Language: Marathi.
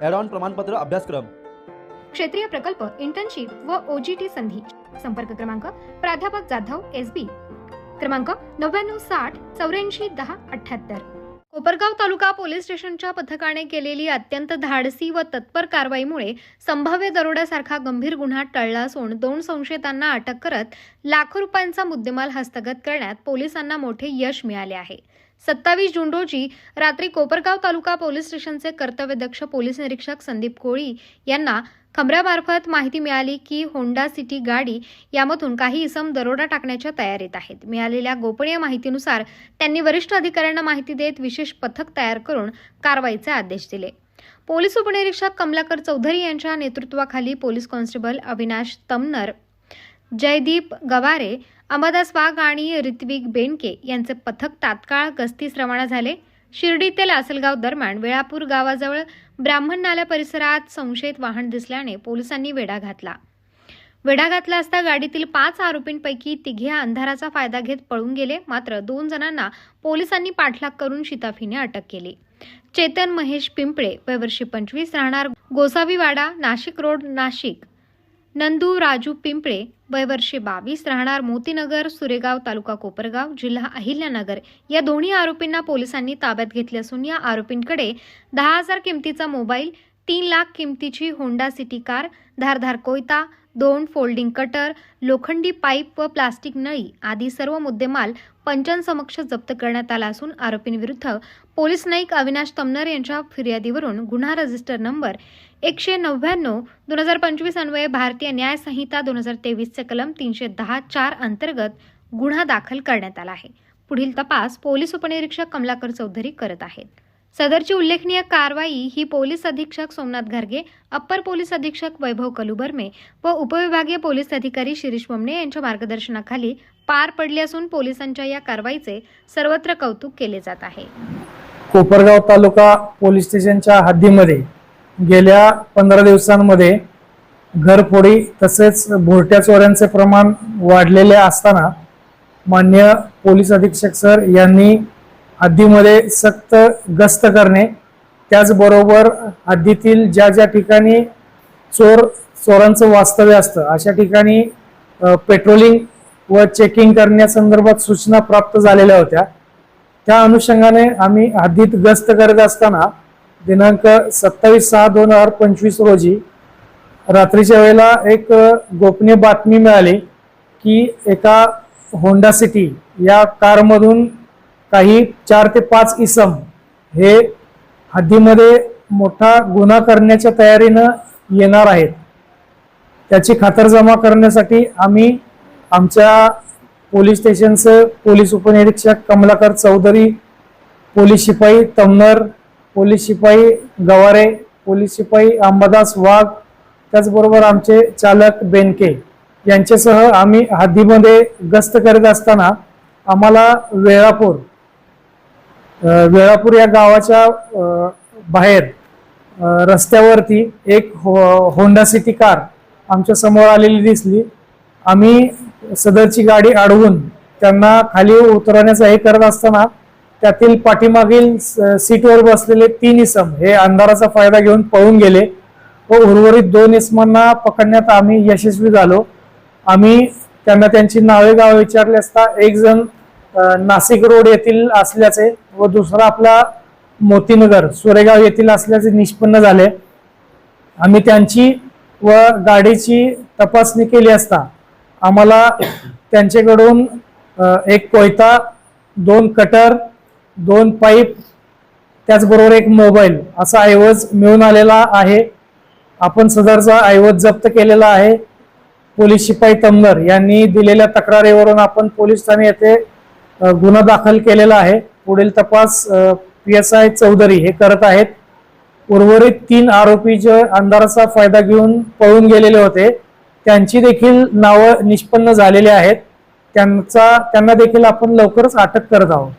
ॲडॉन प्रमाणपत्र अभ्यासक्रम. क्षेत्रीय प्रकल्प इंटर्नशिप व ओजीटी संधी. संपर्क क्रमांक प्राध्यापक जाधव एस बी क्रमांक नव्याण्णव साठ चौऱ्याऐंशी दहा अठ्ठ्याहत्तर कोपरगाव तालुका पोलीस स्टेशनच्या पथकाने केलेली अत्यंत धाडसी व तत्पर कारवाईमुळे संभाव्य दरोड्यासारखा गंभीर गुन्हा टळला असून दोन संशयितांना अटक करत लाखो रुपयांचा मुद्देमाल हस्तगत करण्यात पोलिसांना मोठे यश मिळाले आहे. सत्तावीस जून रोजी रात्री कोपरगाव तालुका पोलीस स्टेशनचे कर्तव्यदक्ष पोलीस निरीक्षक संदीप कोळी यांना खबऱ्यामार्फत माहिती मिळाली की होंडा सिटी गाडी यामधून काही इसम दरोडा टाकण्याच्या तयारीत आहेत. मिळालेल्या गोपनीय माहितीनुसार त्यांनी वरिष्ठ अधिकाऱ्यांना माहिती देत विशेष पथक तयार करून कारवाईचे आदेश दिले. पोलीस उपनिरीक्षक कमलाकर चौधरी यांच्या नेतृत्वाखाली पोलीस कॉन्स्टेबल अविनाश तमनर जयदीप गवारे अंबादास वाघ आणि ऋत्विक बेनके यांचे पथक तात्काळ गस्तीस रवाना झाले. शिर्डी ते लासलगाव दरम्यान वेळापूर गावाजवळ ब्राह्मण नाल्या परिसरात संशयित वाहन दिसल्याने पोलिसांनी वेढा घातला. वेढा घातला असता गाडीतील पाच आरोपींपैकी तिघे अंधाराचा फायदा घेत पळून गेले. मात्र दोन जणांना पोलिसांनी पाठलाग करून शिताफीने अटक केली. चेतन महेश पिंपळे वयवर्षी पंचवीस राहणार गोसावीवाडा नाशिक रोड नाशिक. नंदू राजू पिंपळे वयवर्षे बावीस राहणार मोतीनगर सुरेगाव तालुका कोपरगाव जिल्हा अहिल्यानगर. या दोन्ही आरोपींना पोलिसांनी ताब्यात घेतले असून या आरोपींकडे दहा हजार किमतीचा मोबाईल तीन लाख किमतीची होंडा सिटी कार धारधार कोयता दोन फोल्डिंग कटर लोखंडी पाईप व प्लास्टिक नळी आदी सर्व मुद्देमाल पंचांसमक्ष जप्त करण्यात आला असून आरोपींविरुद्ध पोलीस नाईक अविनाश तमनर यांच्या फिर्यादीवरून गुन्हा रजिस्टर नंबर एकशे नव्याण्णव दोन हजार पंचवीस अन्वये भारतीय न्याय संहिता दोन हजार तेवीसचे कलम तीनशे दहा चार अंतर्गत गुन्हा दाखल करण्यात आला आहे. पुढील तपास पोलीस उपनिरीक्षक कमलाकर चौधरी करत आहेत. सदरची उल्लेखनीय कारवाई ही पोलीस अधीक्षक सोमनाथ घरगे अप्पर पोलीस अधीक्षक वैभव कलुबर्मे व उपविभागीय पोलीस अधिकारी शिरीष बमणे यांच्या मार्गदर्शनाखाली पार पडली असून पोलिसांच्या या कारवाईचे सर्वत्र कौतुक केले जात आहे. कोपरगाव तालुका पोलीस स्टेशनच्या हद्दीमध्ये गेल्या पंधरा दिवसांमध्ये घरफोडी तसेच भोरट्या चोऱ्यांचे प्रमाण वाढलेले असताना मान्य पोलीस अधीक्षक सर यांनी हद्दीमध्ये सक्त गस्त करणे त्याचबरोबर हद्दीतील ज्या ज्या ठिकाणी चोर चोरांचं वास्तव्य असतं अशा ठिकाणी पेट्रोलिंग व चेकिंग करण्यासंदर्भात सूचना प्राप्त झालेल्या होत्या. त्या अनुषंगाने आम्ही हद्दीत गस्त करत असताना दिनांक सत्तावीस सहा दोन हजार पंचवीस रोजी रात्रीच्या वेळेला एक गोपनीय बातमी मिळाली की एका होंडा सिटी या कारमधून काही चार ते पाच इसम हे हद्दीमध्ये मोठा गुन्हा करण्याच्या तयारीनं येणार आहेत. त्याची खातरजमा करण्यासाठी आम्ही आमच्या पोलीस स्टेशनचं पोलीस उपनिरीक्षक कमलाकर चौधरी पोलीस शिपाई तमनर पोलीस शिपाई गवारे पोलीस शिपाई अंबादास वाघ त्याचबरोबर आमचे चालक बेनके यांच्यासह आम्ही हद्दीमध्ये गस्त करीत असताना आम्हाला वेळापूर वेळापूर या गावाच्या बाहेर रस्त्यावरती एक हो- होंडा सिटी कार आमच्यासमोर आलेली दिसली. आम्ही सदरची गाडी अडवून त्यांना खाली उतरवण्याचा हे करत असताना त्यातील पाठीमागील स- सीटवर बसलेले तीन इसम हे अंधाराचा फायदा घेऊन पळून गेले व उर्वरित दोन इसमांना पकडण्यात आम्ही यशस्वी झालो. आम्ही त्यांना त्यांची नावे गाव विचारले असता एक जण नाशिक रोड येथील असल्याचे व दुसरा आपला मोतीनगर सुरेगाव येथील असल्याचे निष्पन्न झाले. आम्ही त्यांची व गाडीची तपासणी केली असता आम्हाला त्यांच्याकडून एक कोयता दोन कटर दोन पाईप त्याचबरोबर एक मोबाईल असा ऐवज मिळून आलेला आहे. आपण सदरचा ऐवज जप्त केलेला आहे. पोलीस शिपाई तमनर यांनी दिलेल्या तक्रारीवरून आपण पोलीस ठाणे येथे गुन्हा दाखल केलेला आहे. पुढील तपास पी एस आय चौधरी हे करत आहेत. उर्वरित तीन आरोपी जे अंधाराचा फायदा घेऊन पळून गेलेले होते त्यांची देखील नावं निष्पन्न झालेली आहेत. त्यांचा त्यांना देखील आपण लवकरच अटक करत आहोत.